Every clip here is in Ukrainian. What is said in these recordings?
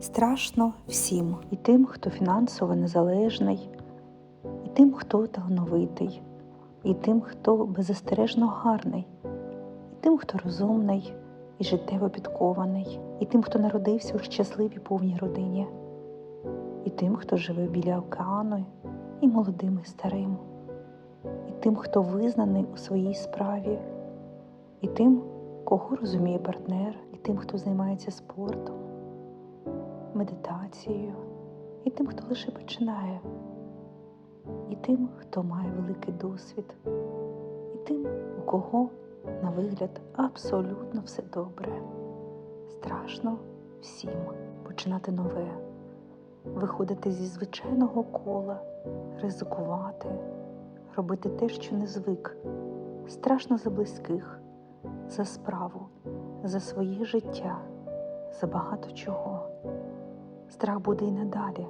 Страшно всім, і тим, хто фінансово незалежний, і тим, хто талановитий, і тим, хто беззастережно гарний, і тим, хто розумний і життєво підкований, і тим, хто народився у щасливій повній родині, і тим, хто живе біля океану, і молодим, і старим, і тим, хто визнаний у своїй справі, і тим, кого розуміє партнер, і тим, хто займається спортом, медитацією, і тим, хто лише починає, і тим, хто має великий досвід, і тим, у кого на вигляд абсолютно все добре. Страшно всім починати нове, виходити зі звичайного кола, ризикувати, робити те, що не звик. Страшно за близьких, за справу, за своє життя, за багато чого. Страх буде і надалі,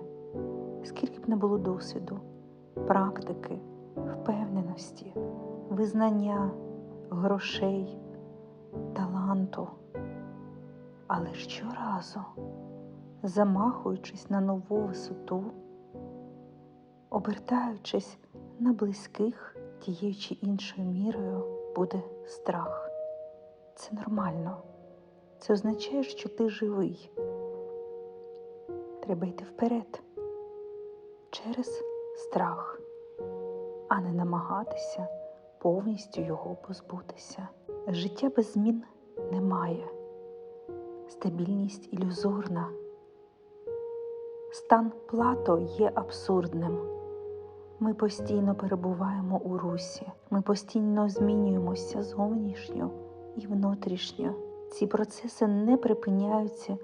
скільки б не було досвіду, практики, впевненості, визнання, грошей, таланту. Але щоразу, замахуючись на нову висоту, обертаючись на близьких тією чи іншою мірою, буде страх. Це нормально. Це означає, що ти живий. Треба вперед через страх, а не намагатися повністю його позбутися. Життя без змін немає, стабільність ілюзорна. Стан плато є абсурдним. Ми постійно перебуваємо у русі, ми постійно змінюємося зовнішньо і внутрішньо. Ці процеси не припиняються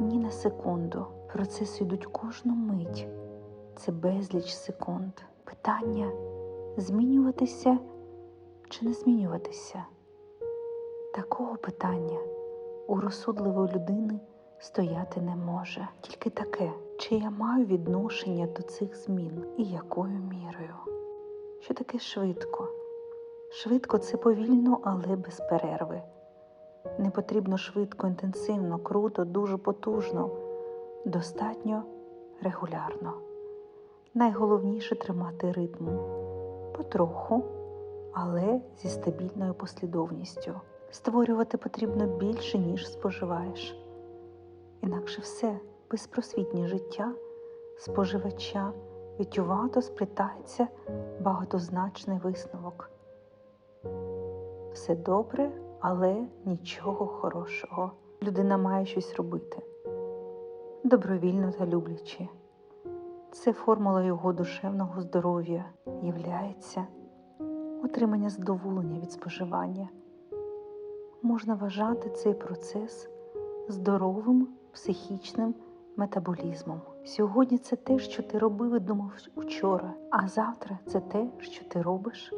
ні на секунду. Процеси йдуть кожну мить. Це безліч секунд. Питання змінюватися чи не змінюватися? Такого питання у розсудливої людини стояти не може. Тільки таке, чи я маю відношення до цих змін і якою мірою? Що таке швидко? Швидко це повільно, але без перерви. Не потрібно швидко, інтенсивно, круто, дуже потужно, достатньо регулярно. Найголовніше тримати ритм потроху, але зі стабільною послідовністю. Створювати потрібно більше, ніж споживаєш. Інакше все безпросвітнє життя споживача відчувато сплітається багатозначний висновок. Все добре, але нічого хорошого. Людина має щось робити добровільно та люблячи. Це формула його душевного здоров'я являється отримання задоволення від споживання. Можна вважати цей процес здоровим психічним метаболізмом. Сьогодні це те, що ти робив і думав учора, а завтра це те, що ти робиш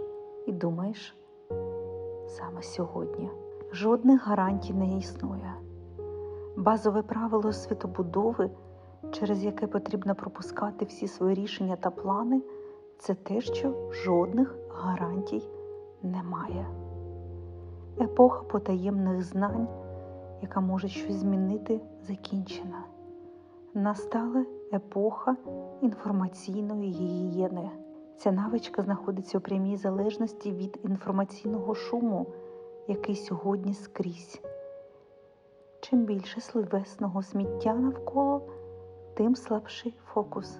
і думаєш саме сьогодні. Жодних гарантій не існує. Базове правило світобудови, через яке потрібно пропускати всі свої рішення та плани, це те, що жодних гарантій немає. Епоха потаємних знань, яка може щось змінити, закінчена. Настала епоха інформаційної гігієни. Ця навичка знаходиться у прямій залежності від інформаційного шуму, який сьогодні скрізь. Чим більше словесного сміття навколо, тим слабший фокус.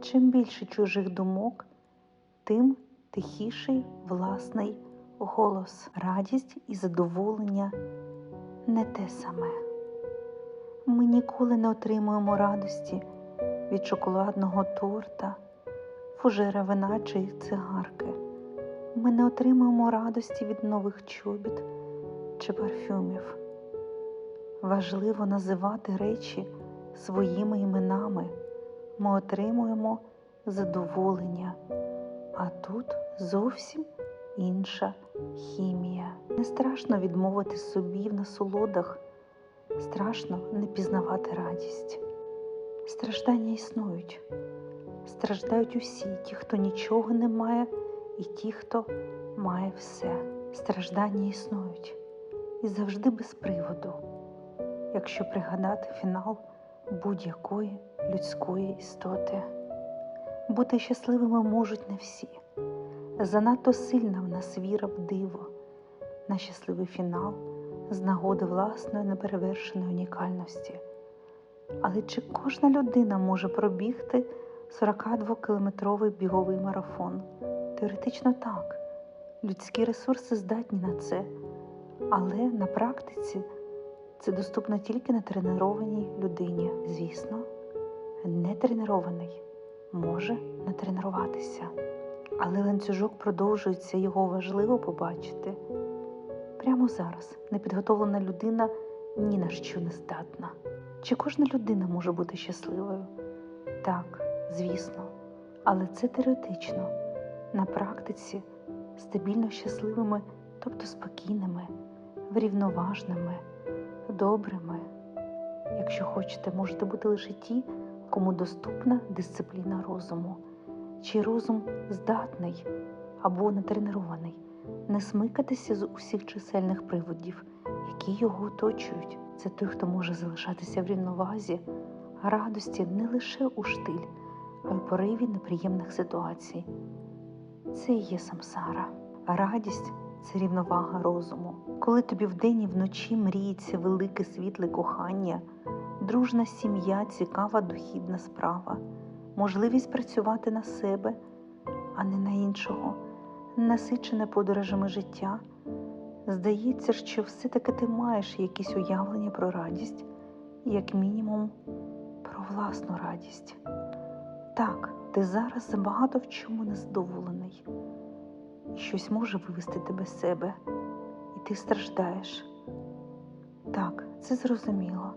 Чим більше чужих думок, тим тихіший власний голос. Радість і задоволення не те саме. Ми ніколи не отримуємо радості від шоколадного торта, фужера вина чи цигарки. Ми не отримуємо радості від нових чобіт чи парфюмів. Важливо називати речі своїми іменами. Ми отримуємо задоволення, а тут зовсім інша хімія. Не страшно відмовити собі в насолодах, страшно не пізнавати радість. Страждання існують, страждають усі, ті, хто нічого не має, і ті, хто має все. Страждання існують і завжди без приводу. Якщо пригадати фінал будь-якої людської істоти. Бути щасливими можуть не всі. Занадто сильна в нас віра в диво, на щасливий фінал з нагоди власної неперевершеної унікальності. Але чи кожна людина може пробігти 42-кілометровий біговий марафон? Теоретично так. Людські ресурси здатні на це, але на практиці це доступно тільки натренованій людині. Звісно, нетренований може натренуватися. Але ланцюжок продовжується, його важливо побачити. Прямо зараз непідготовлена людина ні на що не здатна. Чи кожна людина може бути щасливою? Так, звісно, але це теоретично. На практиці стабільно щасливими, тобто спокійними, врівноважними, добрими. Якщо хочете, можете бути лише ті, кому доступна дисципліна розуму, чий розум здатний або натренований, не смикатися з усіх чисельних приводів, які його оточують. Це той, хто може залишатися в рівновазі, радості не лише у штиль, а й пориві неприємних ситуацій. Це і є самсара. Радість це рівновага розуму. Коли тобі вдень і вночі мріється велике світле кохання, дружна сім'я, цікава дохідна справа, можливість працювати на себе, а не на іншого, насичене подорожами життя. Здається, що все-таки ти маєш якісь уявлення про радість, як мінімум про власну радість. Так, ти зараз забагато в чому незадоволений, щось може вивести тебе з себе, і ти страждаєш. Так, це зрозуміло,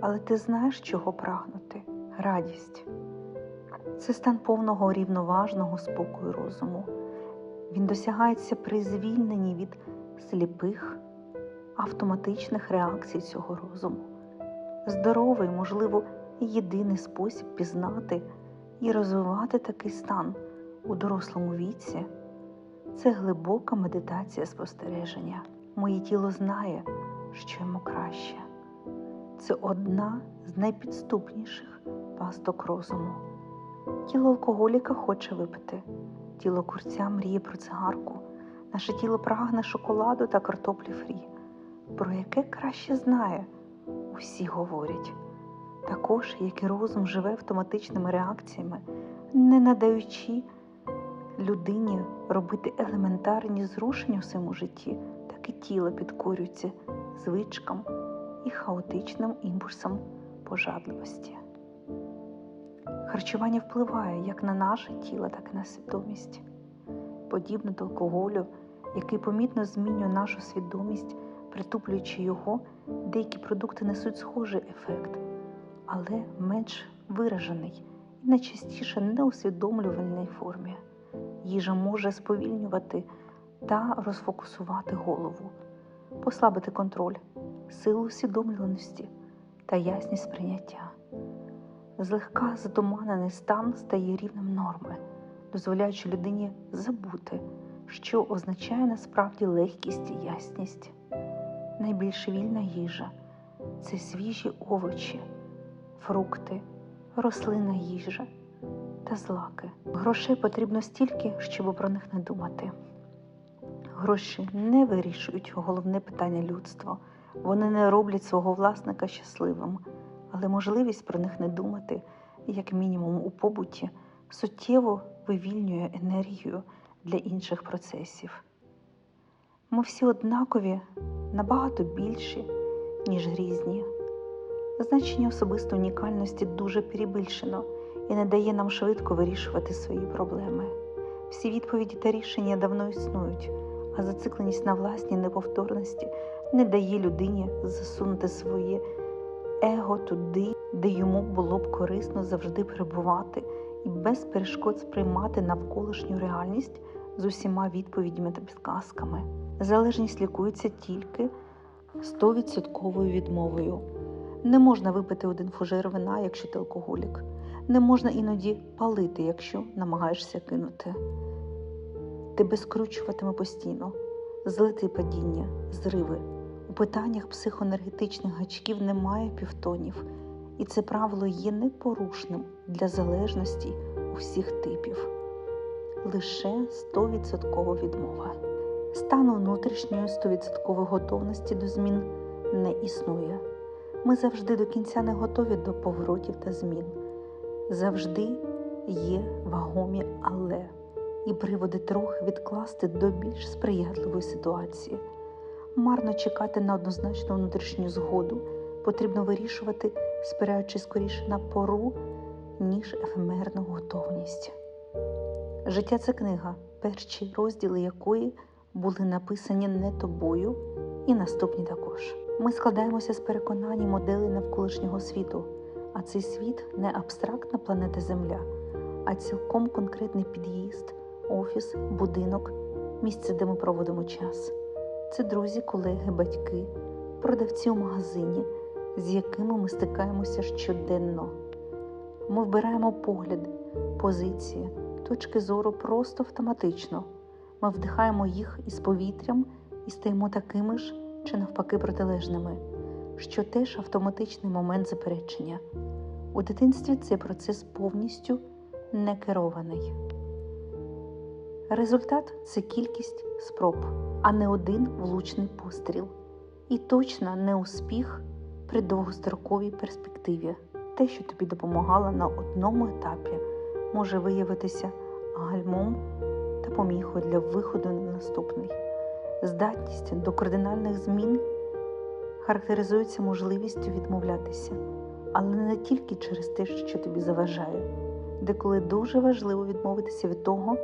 але ти знаєш, чого прагнути радість. Це стан повного рівноважного спокою розуму. Він досягається при звільненні від сліпих, автоматичних реакцій цього розуму. Здоровий, можливо, єдиний спосіб пізнати і розвивати такий стан у дорослому віці це глибока медитація спостереження. Моє тіло знає, що йому краще. Це одна з найпідступніших пасток розуму. Тіло алкоголіка хоче випити, тіло курця мріє про цигарку, наше тіло прагне шоколаду та картоплі фрі, про яке краще знає, усі говорять. Також, як і розум живе автоматичними реакціями, не надаючи людині робити елементарні зрушення в своєму житті, так і тіло підкорюється звичкам і хаотичним імпульсам пожадливості. Харчування впливає як на наше тіло, так і на свідомість. Подібно до алкоголю, який помітно змінює нашу свідомість, притуплюючи його, деякі продукти несуть схожий ефект, але менш виражений і найчастіше неусвідомлювальній формі. Їжа може сповільнювати та розфокусувати голову, послабити контроль, силу усвідомленості та ясність сприйняття. Злегка затуманений стан стає рівнем норми, дозволяючи людині забути, що означає насправді легкість і ясність. Найбільш вільна їжа це свіжі овочі, фрукти, рослинна їжа та злаки. Грошей потрібно стільки, щоб про них не думати. Гроші не вирішують головне питання людства, вони не роблять свого власника щасливим, але можливість про них не думати, як мінімум у побуті, суттєво вивільнює енергію для інших процесів. Ми всі однакові, набагато більші, ніж різні. Значення особистої унікальності дуже перебільшено і не дає нам швидко вирішувати свої проблеми. Всі відповіді та рішення давно існують, а зацикленість на власній неповторності не дає людині засунути своє его туди, де йому було б корисно завжди перебувати і без перешкод сприймати навколишню реальність з усіма відповідями та підказками. Залежність лікується тільки 100% відмовою. Не можна випити один фужер вина, якщо ти алкоголік. Не можна іноді палити, якщо намагаєшся кинути. Тебе скручуватиме постійно, злити падіння, зриви. У питаннях психоенергетичних гачків немає півтонів І це правило є непорушним для залежності усіх типів. Лише 100% відмова. Стану внутрішньої 100% готовності до змін не існує. Ми завжди до кінця не готові до поворотів та змін. Завжди є вагомі але і приводи трохи відкласти до більш сприятливої ситуації. Марно чекати на однозначну внутрішню згоду потрібно вирішувати, спираючись скоріше на пору, ніж ефемерну готовність. Життя це книга, перші розділи якої були написані не тобою, і наступні також. Ми складаємося з переконань і моделей навколишнього світу, а цей світ не абстрактна планета Земля, а цілком конкретний під'їзд, офіс, будинок, місце, де ми проводимо час. Це друзі, колеги, батьки, продавці у магазині, з якими ми стикаємося щоденно. Ми вбираємо погляди, позиції, точки зору просто автоматично. Ми вдихаємо їх із повітрям і стаємо такими ж чи навпаки протилежними, що теж автоматичний момент заперечення. У дитинстві цей процес повністю не керований. Результат це кількість спроб, а не один влучний постріл. І точно не успіх при довгостроковій перспективі. Те, що тобі допомагало на одному етапі, може виявитися гальмом та поміхою для виходу на наступний. Здатність до кардинальних змін характеризується можливістю відмовлятися, але не тільки через те, що тобі заважає, деколи дуже важливо відмовитися від того,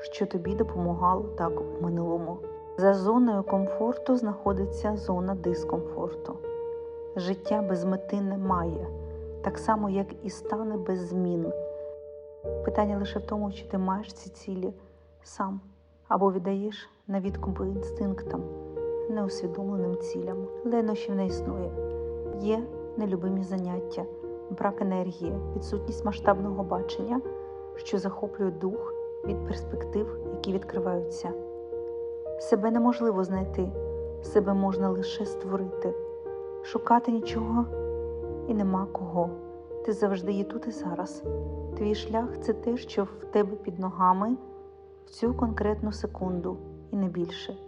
що тобі допомагало так у минулому. За зоною комфорту знаходиться зона дискомфорту. Життя без мети немає, так само, як і стане без змін. Питання лише в тому, чи ти маєш ці цілі сам або віддаєш на відкупи інстинктам, неусвідомленим цілям. Ленощів не існує. Є нелюбимі заняття, брак енергії, відсутність масштабного бачення, що захоплює дух від перспектив, які відкриваються. Себе неможливо знайти, себе можна лише створити, шукати нічого і нема кого. Ти завжди є тут і зараз. Твій шлях це те, що в тебе під ногами в цю конкретну секунду і не більше.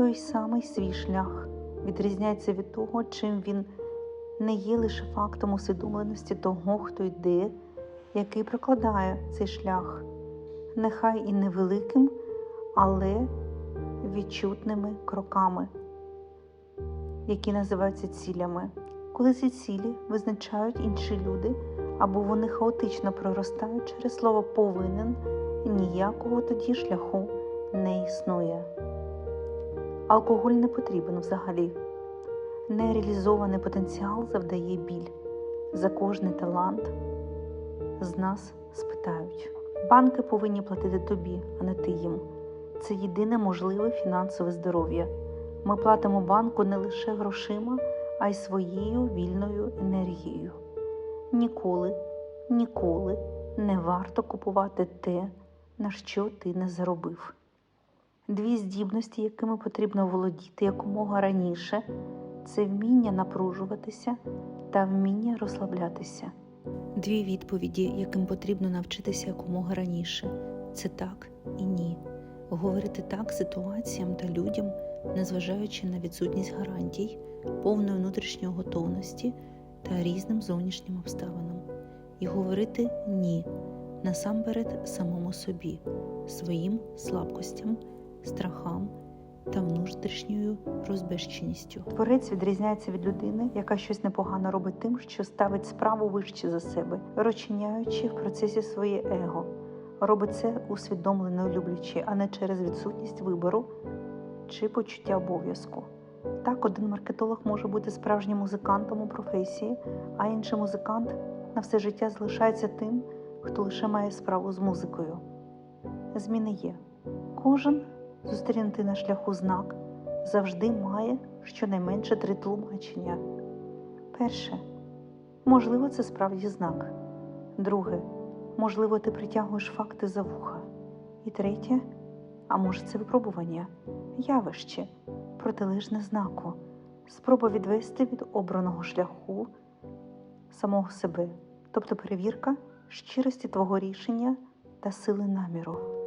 Той самий свій шлях відрізняється від того, чим він не є лише фактом усвідомленості того, хто йде, який прокладає цей шлях, нехай і невеликим, але відчутними кроками, які називаються цілями. Коли ці цілі визначають інші люди, або вони хаотично проростають через слово повинен, ніякого тоді шляху не існує. Алкоголь не потрібен взагалі. Нереалізований потенціал завдає біль. За кожний талант з нас спитають. Банки повинні платити тобі, а не ти їм. Це єдине можливе фінансове здоров'я. Ми платимо банку не лише грошима, а й своєю вільною енергією. Ніколи, ніколи не варто купувати те, на що ти не заробив. Дві здібності, якими потрібно володіти якомога раніше, це вміння напружуватися та вміння розслаблятися. Дві відповіді, яким потрібно навчитися якомога раніше це так і ні. Говорити так ситуаціям та людям, незважаючи на відсутність гарантій, повної внутрішньої готовності та різним зовнішнім обставинам, і говорити ні насамперед самому собі, своїм слабкостям, страхам та внутрішньою розбещеністю. Творець відрізняється від людини, яка щось непогано робить тим, що ставить справу вище за себе, розчиняючи в процесі своє его. Робить це усвідомлено люблячи, а не через відсутність вибору чи почуття обов'язку. Так, один маркетолог може бути справжнім музикантом у професії, а інший музикант на все життя залишається тим, хто лише має справу з музикою. Зміни є. Кожен зустрінутий на шляху знак завжди має щонайменше три тлумачення. Перше, можливо, це справді знак. Друге, можливо, ти притягуєш факти за вуха. І третє, а може, це випробування, явище, протилежне знаку, спроба відвести від обраного шляху самого себе, тобто перевірка щирості твого рішення та сили наміру.